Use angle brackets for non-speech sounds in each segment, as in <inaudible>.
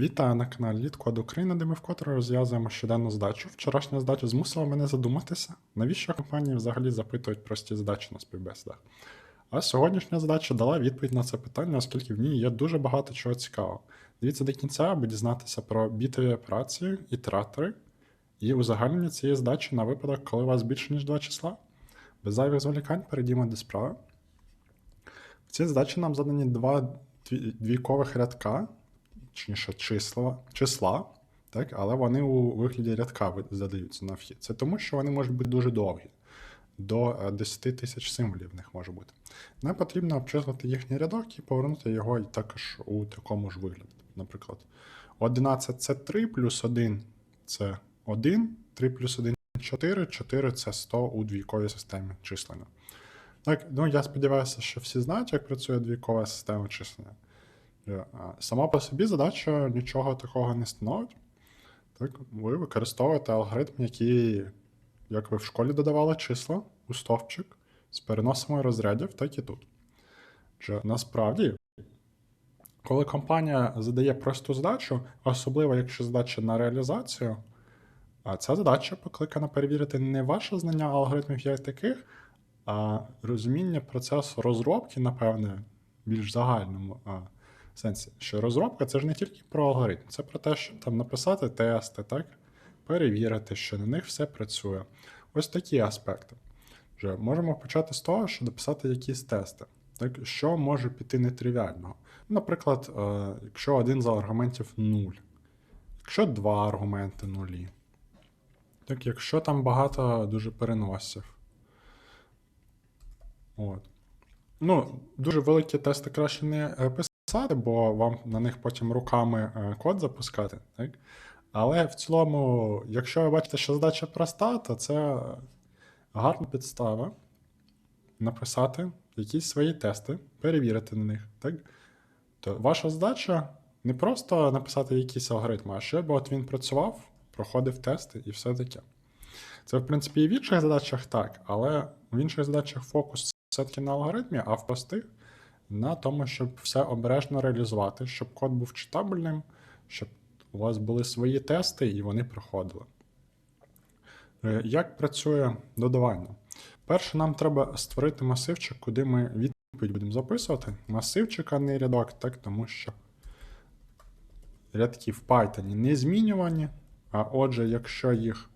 Вітаю на каналі Літкод України, де ми вкотре розв'язуємо щоденну задачу. Вчорашня задача змусила мене задуматися, навіщо компанії взагалі запитують прості задачі на співбесідах. А сьогоднішня задача дала відповідь на це питання, оскільки в ній є дуже багато чого цікавого. Дивіться до кінця, аби дізнатися про бітові операції, ітератори і узагальнення цієї задачі на випадок, коли у вас більше ніж два числа. Без зайвих зволікань перейдімо до справи. В цій задачі нам задані два дві- двійкових рядка, точніше числа, числа, так, але вони у вигляді рядка задаються на вхід. Це тому, що вони можуть бути дуже довгі. До е, 10 тисяч символів в них може бути. Нам потрібно обчислити їхній рядок і повернути його також у такому ж вигляді. Наприклад, 11 це 3 плюс 1 це 1, 3 плюс 1 4, 4 це 100 у двійковій системі числення. Так, ну я сподіваюся, що всі знають, як працює двійкова система числення. Е, Сама по собі задача нічого такого не становить. Так, ви використовуєте алгоритм, який, як ви в школі додавали числа у стовпчик з переносами розрядів, так і тут. Що насправді, коли компанія задає просту задачу, особливо якщо задача на реалізацію, а ця задача покликана перевірити не ваше знання алгоритмів як таких, а розуміння процесу розробки, напевне, більш загальному сенсі. Що розробка це ж не тільки про алгоритм, це про те, щоб там написати тести, так? перевірити, що на них все працює. Ось такі аспекти. Вже можемо почати з того, що дописати якісь тести. Так, що може піти нетривіального? Наприклад, е, якщо один з аргументів 0, якщо два аргументи нулі, так, якщо там багато дуже переносів. От. Ну, дуже великі тести краще не е, писати, бо вам на них потім руками е, код запускати. Так? Але в цілому, якщо ви бачите, що задача проста, то це гарна підстава написати якісь свої тести, перевірити на них. Так? То ваша задача не просто написати якісь алгоритми, а щоб от він працював, проходив тести і все таке. Це, в принципі, і в інших задачах так, але в інших задачах фокус все-таки на алгоритмі, а в простих на тому, щоб все обережно реалізувати, щоб код був читабельним, щоб у вас були свої тести і вони проходили. Е, Як працює додавання? Перше, нам треба створити масивчик, куди ми відповідь будемо записувати. Масивчик, а не рядок, так, тому що рядки в Python не змінювані, а отже, якщо їх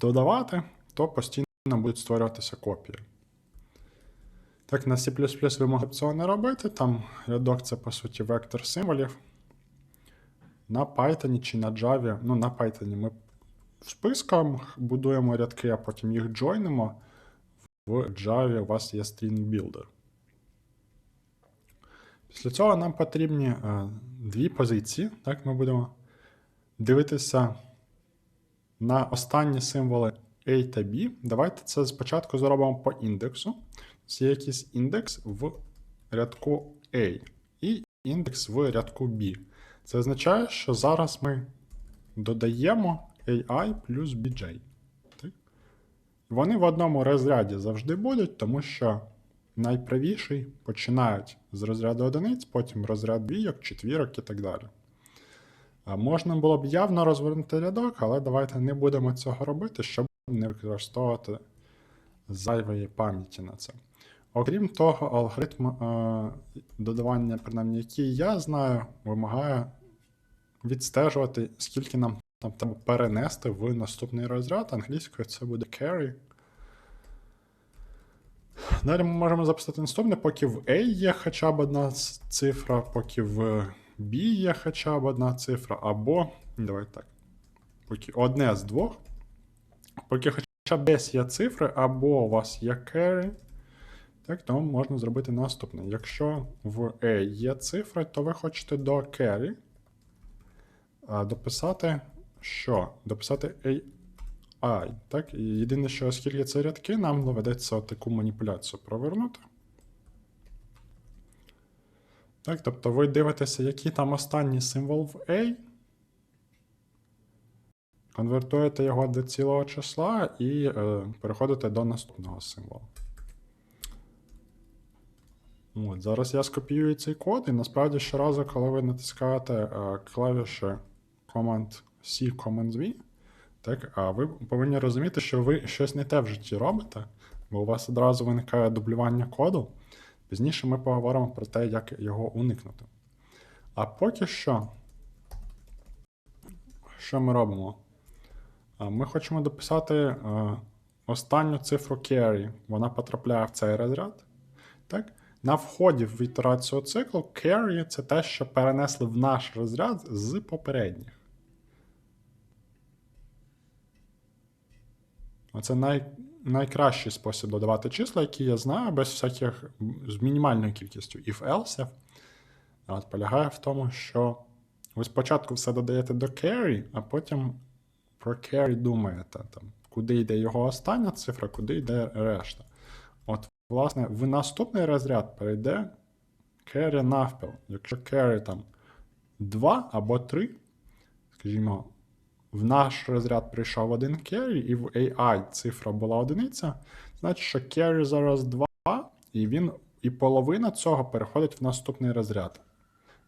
додавати, то постійно будуть створюватися копії. Так, на C ви цього не робити. Там рядок це, по суті, вектор символів. На Python чи на Java, ну, на Python ми в списком будуємо рядки, а потім їх джойнимо. В Java у вас є string builder. Після цього нам потрібні е, дві позиції. Так, ми будемо дивитися на останні символи A та B. Давайте це спочатку зробимо по індексу. Це якийсь індекс в рядку A і індекс в рядку B. Це означає, що зараз ми додаємо AI плюс BJ. Так? Вони в одному розряді завжди будуть, тому що найправіший починають з розряду одиниць, потім розряд двійок, четвірок і так далі. Можна було б явно розвернути рядок, але давайте не будемо цього робити, щоб не використовувати зайвої пам'яті на це. Окрім того, алгоритм е, додавання, принаймні, який я знаю, вимагає відстежувати, скільки нам там треба перенести в наступний розряд. Англійською це буде carry. Далі ми можемо записати наступне, поки в A є хоча б одна цифра, поки в B є хоча б одна цифра, або. Давай так. Поки одне з двох. Поки хоча б десь є цифри, або у вас є carry, так, то можна зробити наступне. Якщо в A є цифри, то ви хочете до carry дописати що? Дописати AI. Так? Єдине, що оскільки це рядки, нам доведеться таку маніпуляцію провернути. Так, тобто ви дивитеся, який там останній символ в A. Конвертуєте його до цілого числа і е, переходите до наступного символу. От, зараз я скопіюю цей код, і насправді щоразу, коли ви натискаєте е, клавіші Command-C, Command-V, так, а ви повинні розуміти, що ви щось не те в житті робите, бо у вас одразу виникає дублювання коду. Пізніше ми поговоримо про те, як його уникнути. А поки що, що ми робимо? Ми хочемо дописати е, останню цифру carry. Вона потрапляє в цей розряд. Так? На вході в ітерацію циклу carry це те, що перенесли в наш розряд з попередніх. Оце най, найкращий спосіб додавати числа, які я знаю, без всяких з мінімальною кількістю if-else. Полягає в тому, що ви спочатку все додаєте до carry, а потім про carry думаєте, там, куди йде його остання цифра, куди йде решта. Власне, в наступний розряд перейде carry навпіл. Якщо carry там 2 або 3, скажімо, в наш розряд прийшов один carry, і в AI цифра була одиниця, значить, що carry зараз 2, і він і половина цього переходить в наступний розряд.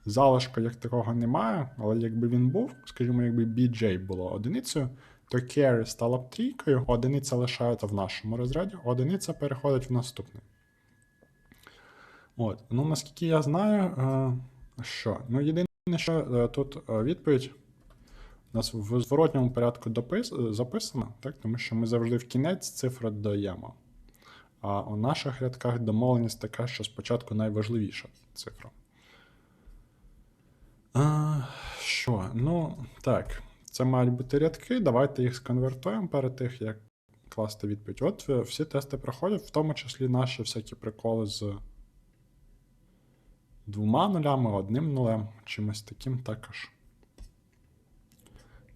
Залишка як такого немає, але якби він був, скажімо, якби BJ було одиницею, то carry стала б трійкою, одиниця лишається в нашому розряді, одиниця переходить в наступний. От. Ну, наскільки я знаю, е, що? Ну, єдине, що е, тут е, відповідь у нас в зворотньому порядку допис, записана, так? тому що ми завжди в кінець цифри додаємо. А у наших рядках домовленість така, що спочатку найважливіша цифра. А, Що? Ну, так, це мають бути рядки. Давайте їх сконвертуємо перед тим, як класти відповідь. От е, всі тести проходять, в тому числі наші всякі приколи з двома нулями, одним нулем, чимось таким також.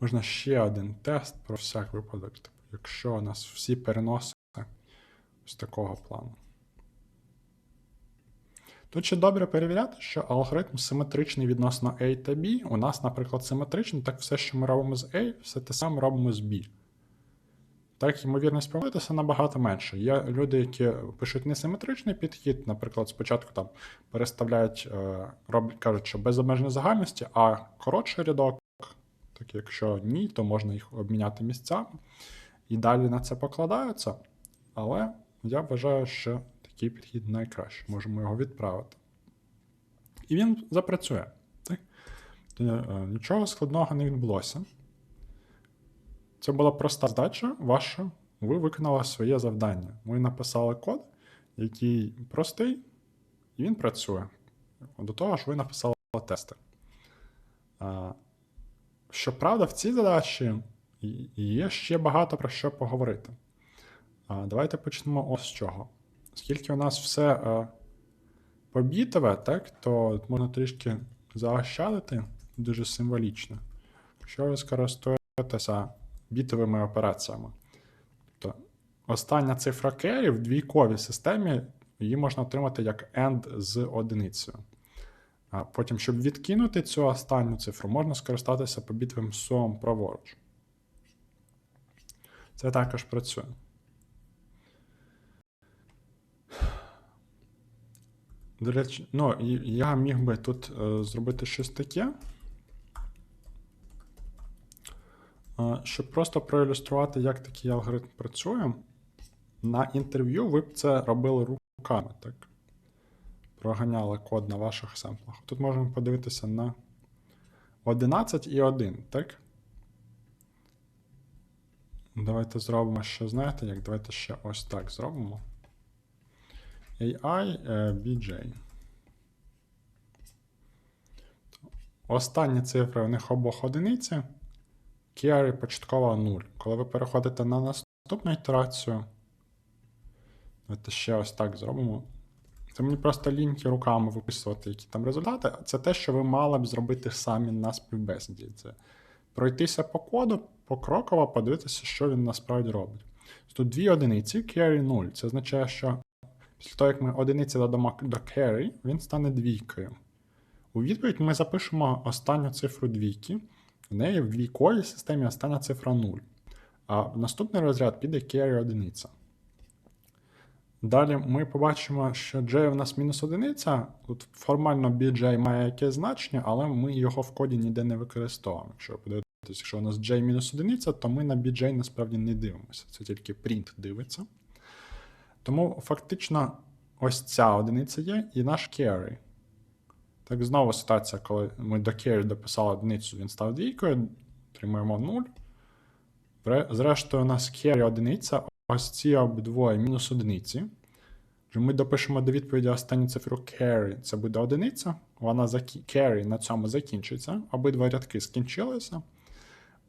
Можна ще один тест про всяк випадок. Типу, якщо у нас всі переноси з такого плану. Тут ще добре перевіряти, що алгоритм симетричний відносно A та B. У нас, наприклад, симетричний, так все, що ми робимо з A, все те саме робимо з B. Так, ймовірність помилитися набагато менше. Є люди, які пишуть несиметричний підхід, наприклад, спочатку там переставляють, е, роблять, кажуть, що без обмеженої загальності, а коротший рядок, так якщо ні, то можна їх обміняти місцями. І далі на це покладаються. Але я вважаю, що такий підхід найкращий. Можемо його відправити. І він запрацює. Так? Е, Нічого складного не відбулося. Це була проста задача ваша. Ви виконали своє завдання. Ви написали код, який простий, і він працює. До того ж, ви написали тести. Щоправда, в цій задачі є ще багато про що поговорити. Давайте почнемо ось з чого. Оскільки у нас все а, побітове, так, то можна трішки заощадити дуже символічно. Якщо ви скористуєтеся бітовими операціями. Тобто остання цифра carry в двійковій системі її можна отримати як AND з одиницею. А потім, щоб відкинути цю останню цифру, можна скористатися побітовим сумом праворуч. Це також працює. До речі, ну, я міг би тут е, зробити щось таке. Щоб просто проілюструвати, як такий алгоритм працює, на інтерв'ю ви б це робили руками, так? Проганяли код на ваших семплах. Тут можемо подивитися на 11 і 1, так? Давайте зробимо ще, знаєте, як? Давайте ще ось так зробимо. AI BJ. Останні цифри у них обох одиниці. Carry початкова 0. Коли ви переходите на наступну ітерацію, давайте ще ось так зробимо. Це мені просто ліньки руками виписувати, які там результати. Це те, що ви мали б зробити самі на співбесіді. Це пройтися по коду, покроково подивитися, що він насправді робить. Тут дві одиниці, carry 0. Це означає, що після того, як ми одиниці додамо до carry, він стане двійкою. У відповідь ми запишемо останню цифру двійки. В неї в двійковій системі остання цифра 0. А в наступний розряд піде carry одиниця. Далі ми побачимо, що J у нас мінус одиниця. Тут формально BJ має якесь значення, але ми його в коді ніде не використовуємо. Якщо ви подивитесь, якщо у нас J мінус одиниця, то ми на BJ насправді не дивимося. Це тільки print дивиться. Тому фактично ось ця одиниця є і наш carry. Так, знову ситуація, коли ми до carry дописали одиницю, він став двійкою, отримуємо 0. Зрештою, у нас carry одиниця, ось ці обидвоє мінус одиниці. Ми допишемо до відповіді останню цифру carry, це буде одиниця. Вона закі... carry на цьому закінчиться. Обидва рядки скінчилися.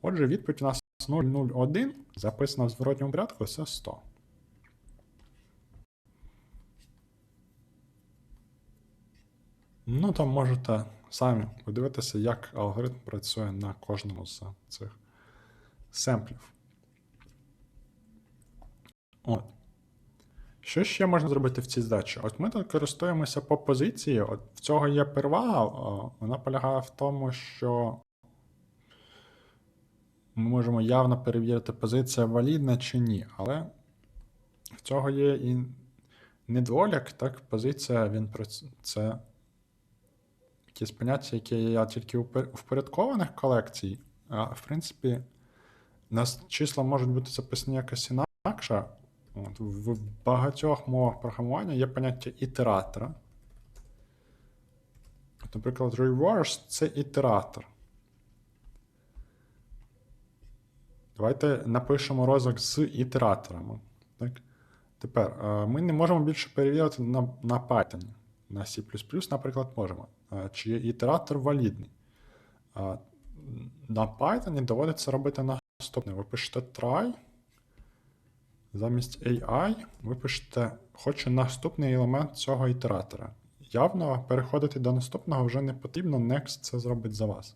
Отже, відповідь у нас 001, записана в зворотньому порядку, це 100. Ну, там можете самі подивитися, як алгоритм працює на кожному з цих семплів. От. Що ще можна зробити в цій здачі? От ми тут користуємося по позиції. От в цього є перевага. Вона полягає в тому, що ми можемо явно перевірити, позиція валідна чи ні. Але в цього є і недолік, так, позиція, він це якісь поняття, які є тільки у впорядкованих колекцій. А в принципі, нас числа можуть бути записані якось інакше. От, в багатьох мовах програмування є поняття ітератора. Наприклад, reverse це ітератор. Давайте напишемо розвиток з ітераторами. Так? Тепер ми не можемо більше перевірити на, на Python. На C, наприклад, можемо. Чи є ітератор валідний. На Python доводиться робити наступне. Ви пишете try. Замість AI ви пишете хочу наступний елемент цього ітератора. Явно переходити до наступного вже не потрібно, Next це зробить за вас.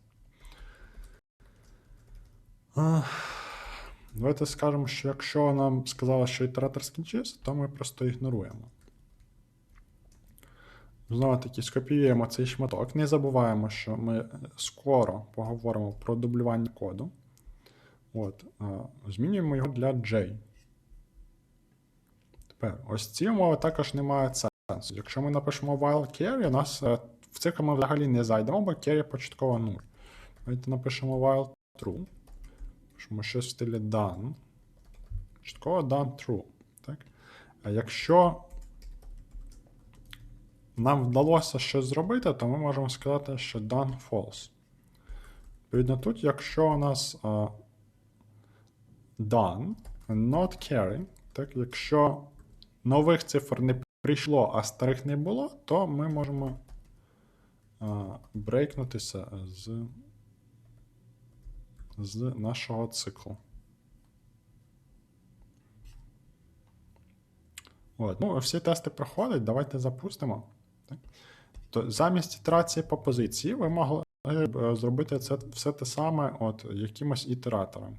Давайте скажемо, що якщо нам сказали, що ітератор скінчився, то ми просто ігноруємо. Знову таки, скопіюємо цей шматок. Не забуваємо, що ми скоро поговоримо про дублювання коду. От, змінюємо його для J. Тепер, ось ці умови також не мають сенсу. Якщо ми напишемо while carry, у нас е, в цикл ми взагалі не зайдемо, бо carry початково 0. Давайте напишемо while true. Пишемо щось в стилі done. Початково done true. Так? А якщо нам вдалося щось зробити, то ми можемо сказати, що done false. Відповідно, тут, якщо у нас а, done, not carry, так, якщо нових цифр не прийшло, а старих не було, то ми можемо а, брейкнутися з, з нашого циклу. От. Ну, всі тести проходять, давайте запустимо. То замість ітерації по позиції ви могли е, зробити це все те саме от, якимось ітератором.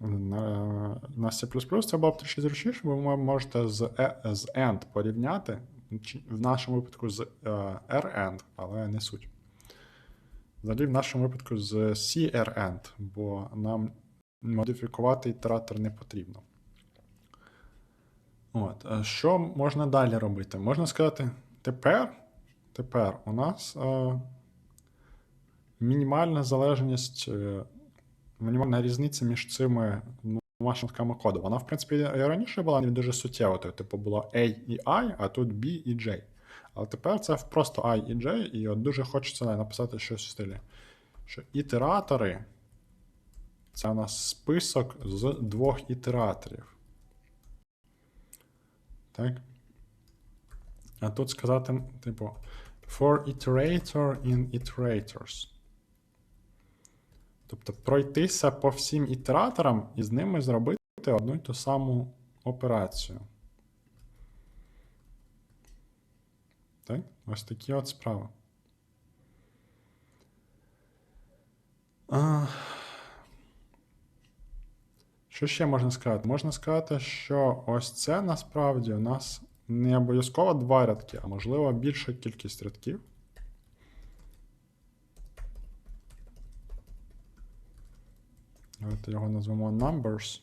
На, на C це було б трішки зручніше, бо ви можете з, e- з end порівняти, в нашому випадку з е, rend, але не суть. Взагалі, в нашому випадку з crend, бо нам модифікувати ітератор не потрібно. От, е, що можна далі робити? Можна сказати, тепер, тепер у нас е, мінімальна залежність, е, мінімальна різниця між цими двома шматками коду. Вона, в принципі, і раніше була не дуже суттєва, типу було A і I, а тут B і J. Але тепер це просто I і J, і от дуже хочеться написати щось в стилі. Що ітератори це у нас список з двох ітераторів. Так? А тут сказати, типу, for iterator in iterators. Тобто пройтися по всім ітераторам і з ними зробити одну й ту саму операцію. Так? Ось такі от справи. А... Що ще можна сказати? Можна сказати, що ось це насправді у нас не обов'язково два рядки, а можливо більша кількість рядків. Давайте його назвемо numbers.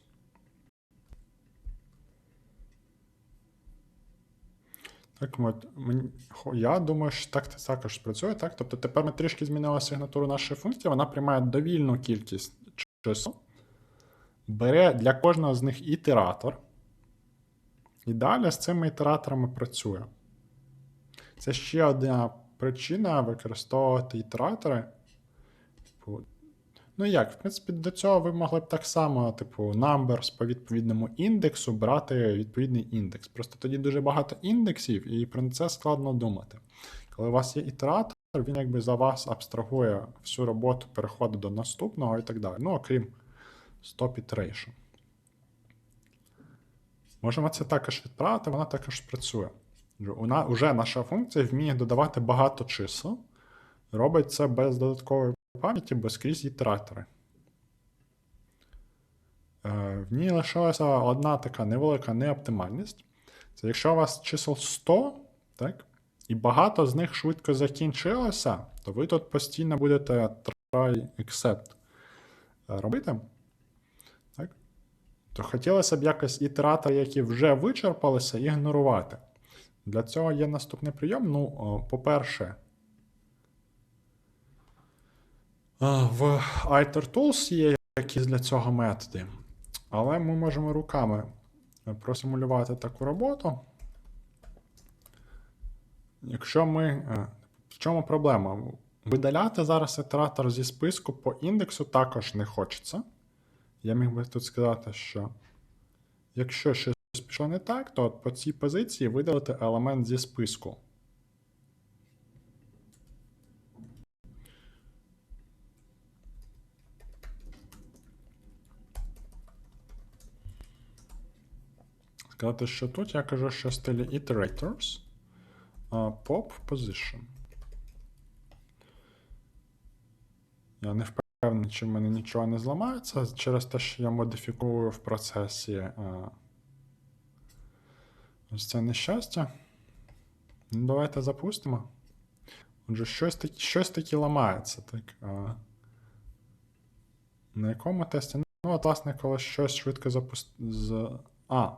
Так, я думаю, що так також спрацює. Так? Тобто тепер ми трішки змінили сигнатуру нашої функції, вона приймає довільну кількість чисел, бере для кожного з них ітератор, і далі з цими ітераторами працює. Це ще одна причина використовувати ітератори. Типу, Ну як, в принципі, до цього ви могли б так само, типу, numbers по відповідному індексу брати відповідний індекс. Просто тоді дуже багато індексів, і про це складно думати. Коли у вас є ітератор, він якби за вас абстрагує всю роботу переходу до наступного і так далі. Ну, окрім stop iteration. Можемо це також відправити, вона також працює. Вона, уже наша функція вміє додавати багато чисел, робить це без додаткової пам'яті, бо скрізь ітератори. Е, В ній лишилася одна така невелика неоптимальність. Це якщо у вас чисел 100, так, і багато з них швидко закінчилося, то ви тут постійно будете try except е, робити. То хотілося б якось ітератори, які вже вичерпалися, ігнорувати. Для цього є наступний прийом. Ну, по-перше, в ITerTools є якісь для цього методи, але ми можемо руками просимулювати таку роботу. Якщо ми. е, В чому проблема? Видаляти зараз ітератор зі списку по індексу також не хочеться. Я міг би тут сказати, що якщо щось пішло не так, то по цій позиції видалити елемент зі списку. Сказати, що тут я кажу, що в стилі iterators pop position. Я не впевнений, чи в мене нічого не зламається через те, що я модифікую в процесі ось це нещастя. Ну, давайте запустимо. Отже, щось таке, щось таке ламається. Так, а, на якому тесті? Ну, от, власне, коли щось швидко запустити. З... А.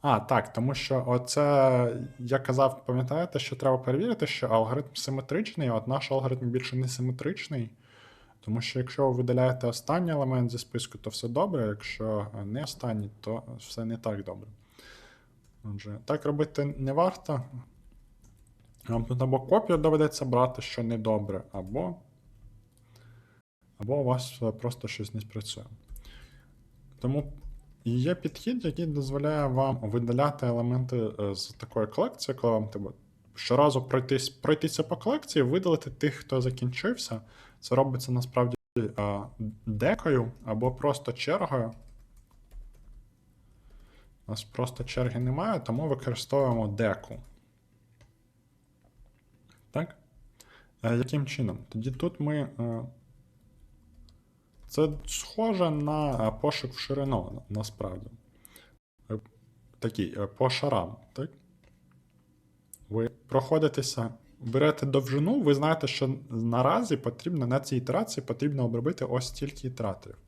А, так, тому що оце я казав, пам'ятаєте, що треба перевірити, що алгоритм симетричний, а от наш алгоритм більше не симетричний. Тому що якщо ви видаляєте останній елемент зі списку, то все добре, якщо не останній, то все не так добре. Отже, так робити не варто. Вам тут або копію доведеться брати, що не добре, або, або у вас просто щось не спрацює. Тому є підхід, який дозволяє вам видаляти елементи е, з такої колекції, коли вам треба щоразу пройтись, пройтися по колекції, видалити тих, хто закінчився. Це робиться насправді декою або просто чергою. У нас просто черги немає, тому використовуємо деку. Так? Е, Яким чином? Тоді тут ми. е, Це схоже на е, пошук в ширину, насправді. Такий по шарам, так? Ви проходитеся, берете довжину, ви знаєте, що наразі потрібно на цій ітерації потрібно обробити ось стільки ітераторів.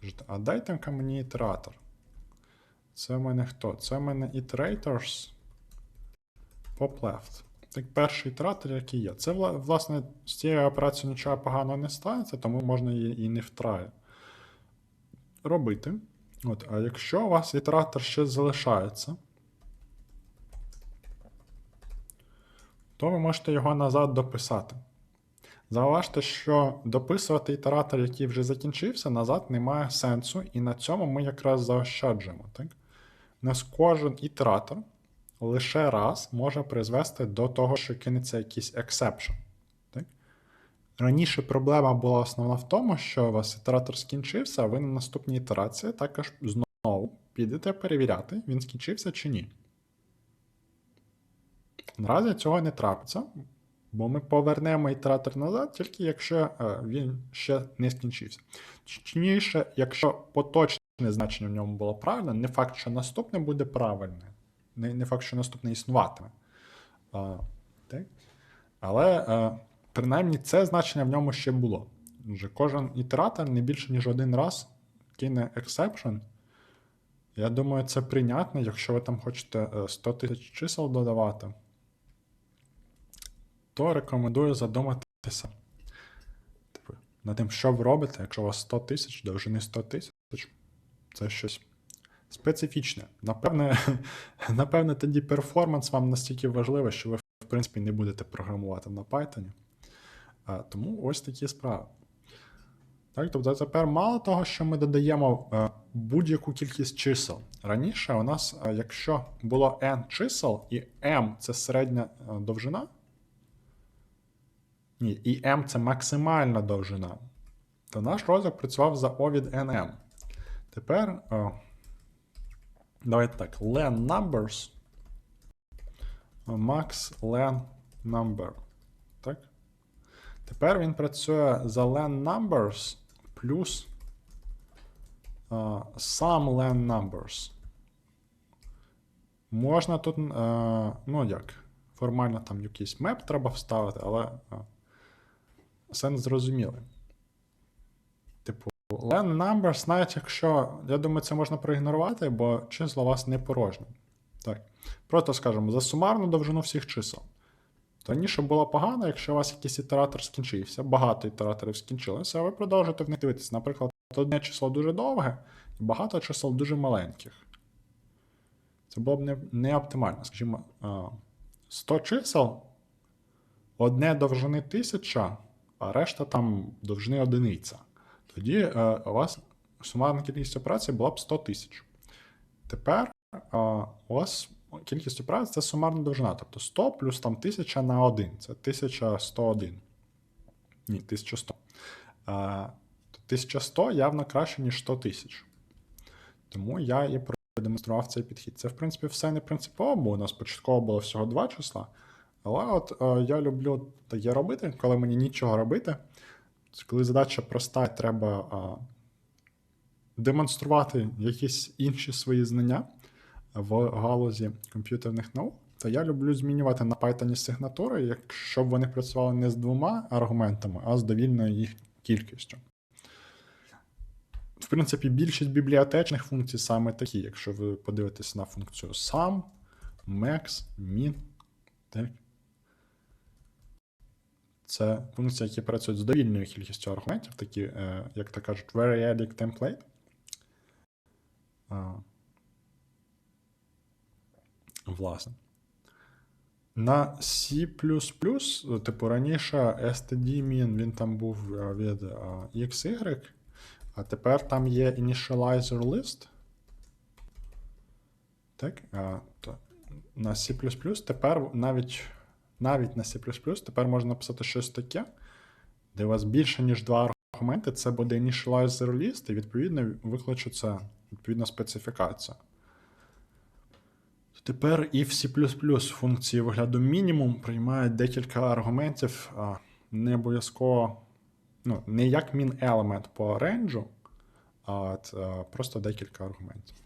Кажете, а дайте мені ітератор. Це в мене хто? Це в мене iterators pop left. Так, перший ітератор, який є. Це, вла- власне, з цією операцією нічого поганого не станеться, тому можна її і не втрає робити. От, а якщо у вас ітератор ще залишається, то ви можете його назад дописати. Зауважте, що дописувати ітератор, який вже закінчився, назад немає сенсу, і на цьому ми якраз заощаджуємо. Так? У нас кожен ітератор лише раз може призвести до того, що кинеться якийсь. Так? Раніше проблема була основна в тому, що у вас ітератор скінчився, а ви на наступній ітерації також знову підете перевіряти, він скінчився чи ні. Наразі цього не трапиться, бо ми повернемо ітератор назад, тільки якщо е, він ще не скінчився. Точніше, якщо поточне значення в ньому було правильне, не факт, що наступне буде правильне, не, факт, що наступне існуватиме. Але е, принаймні це значення в ньому ще було. Вже кожен ітератор не більше, ніж один раз кине exception, Я думаю, це прийнятно, якщо ви там хочете е, 100 тисяч чисел додавати, то рекомендую задуматися типу, над тим, що ви робите, якщо у вас 100 тисяч, довжини 100 тисяч, це щось специфічне. Напевне, <laughs> напевне, тоді перформанс вам настільки важливий, що ви, в принципі, не будете програмувати на Python. Тому ось такі справи. Так, тобто тепер мало того, що ми додаємо е, будь-яку кількість чисел. Раніше у нас, е, якщо було n чисел, і m це середня е, довжина, ні, і m це максимальна довжина, то наш розвиток працював за O від nm. Тепер е, давайте так, len numbers max len number. Так? Тепер він працює за len numbers плюс е, sum len numbers. Можна тут, е, ну як, формально там якийсь меп треба вставити, але е, сенс зрозумілий. Типу, len numbers, навіть якщо, я думаю, це можна проігнорувати, бо числа у вас не порожні. Так. Просто скажемо, за сумарну довжину всіх чисел. То раніше було погано, якщо у вас якийсь ітератор скінчився, багато ітераторів скінчилося, а ви продовжуєте в них дивитися. Наприклад, одне число дуже довге, і багато чисел дуже маленьких. Це було б не, не оптимально. Скажімо, 100 чисел, одне довжини 1000, а решта там довжини одиниця. Тоді е, у вас сумарна кількість операцій була б 100 тисяч. Тепер а, у вас кількість операцій це сумарна довжина. Тобто 100 плюс там 1000 на 1. Це 1101. Ні, 1100. А, то 1100 явно краще, ніж 100 тисяч. Тому я і продемонстрував цей підхід. Це, в принципі, все не принципово, бо у нас початково було всього два числа. Але от е, я люблю таке робити, коли мені нічого робити. Коли задача проста, треба е, демонструвати якісь інші свої знання в галузі комп'ютерних наук, то я люблю змінювати на Python сигнатури, якщо б вони працювали не з двома аргументами, а з довільною їх кількістю. В принципі, більшість бібліотечних функцій саме такі, якщо ви подивитесь на функцію sum, max, min. Так? Це функції, які працюють з довільною кількістю аргументів, такі, е, як то кажуть, variadic template. Власне. На C, типу, раніше stdmin, він там був е, від е, XY, а тепер там є initializer list. Так, на C тепер навіть, навіть на C тепер можна написати щось таке, де у вас більше, ніж два аргументи, це буде initializer list, і відповідно викличеться відповідна специфікація. Тепер і в C функції вигляду мінімум приймають декілька аргументів, не обов'язково, ну, не як min елемент по ренджу, а, просто декілька аргументів.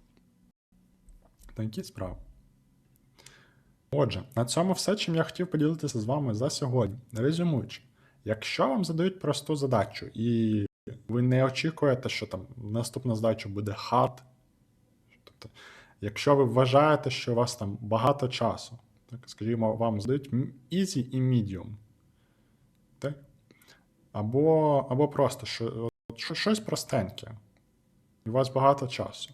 Такі справи. Отже, на цьому все, чим я хотів поділитися з вами за сьогодні. Резюмуючи, якщо вам задають просту задачу, і ви не очікуєте, що там наступна задача буде hard, тобто, якщо ви вважаєте, що у вас там багато часу, так, скажімо, вам задають easy і medium, так? Або, або просто що, щось простеньке, і у вас багато часу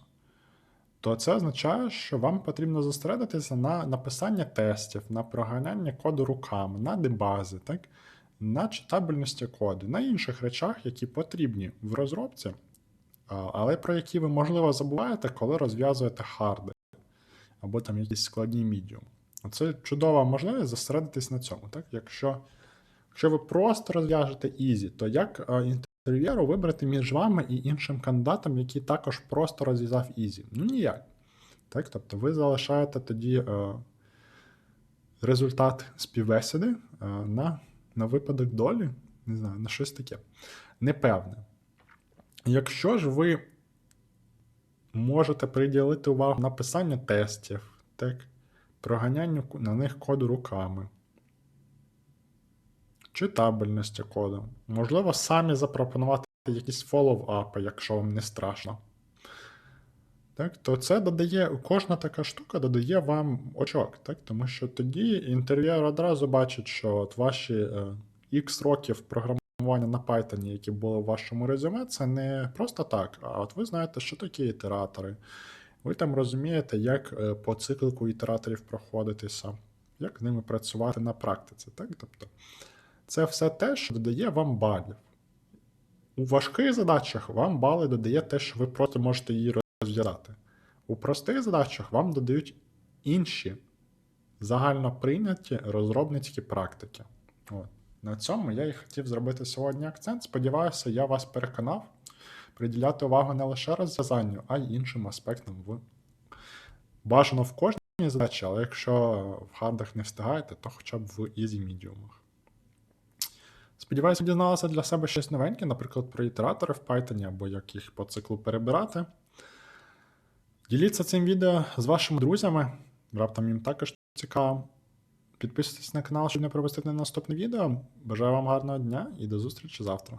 то це означає, що вам потрібно зосередитися на написанні тестів, на проганяння коду руками, на дебази, так? на читабельності коду, на інших речах, які потрібні в розробці, але про які ви, можливо, забуваєте, коли розв'язуєте харди або там якісь складні медіум. Це чудова можливість зосередитись на цьому. Так? Якщо якщо ви просто розв'яжете Easy, то як інтерв'єру вибрати між вами і іншим кандидатом, який також просто розв'язав Easy? Ну ніяк. Так? Тобто ви залишаєте тоді е, результат співбесіди е, на, на випадок долі, не знаю, на щось таке. Непевне. Якщо ж ви можете приділити увагу написанню тестів, так, проганянню на них коду руками, читабельності коду, можливо, самі запропонувати якісь фоллоу-апи, якщо вам не страшно. так, то це додає, кожна така штука додає вам очок, так, тому що тоді інтерв'єр одразу бачить, що от ваші е, X років програмування на Python, які були в вашому резюме, це не просто так, а от ви знаєте, що такі ітератори. Ви там розумієте, як е, по циклику ітераторів проходитися, як з ними працювати на практиці. Так? Тобто, це все те, що додає вам балів. У важких задачах вам бали додає те, що ви просто можете її розв'язати. У простих задачах вам додають інші загально прийняті розробницькі практики. От. На цьому я і хотів зробити сьогодні акцент. Сподіваюся, я вас переконав приділяти увагу не лише розв'язанню, а й іншим аспектам в бажано в кожній задачі, але якщо в хардах не встигаєте, то хоча б в ізі мідіумах. Сподіваюся, дізналася для себе щось новеньке, наприклад, про ітератори в Python або як їх по циклу перебирати. Діліться цим відео з вашими друзями, раптом їм також цікаво. Підписуйтесь на канал, щоб не пропустити наступне відео. Бажаю вам гарного дня і до зустрічі завтра.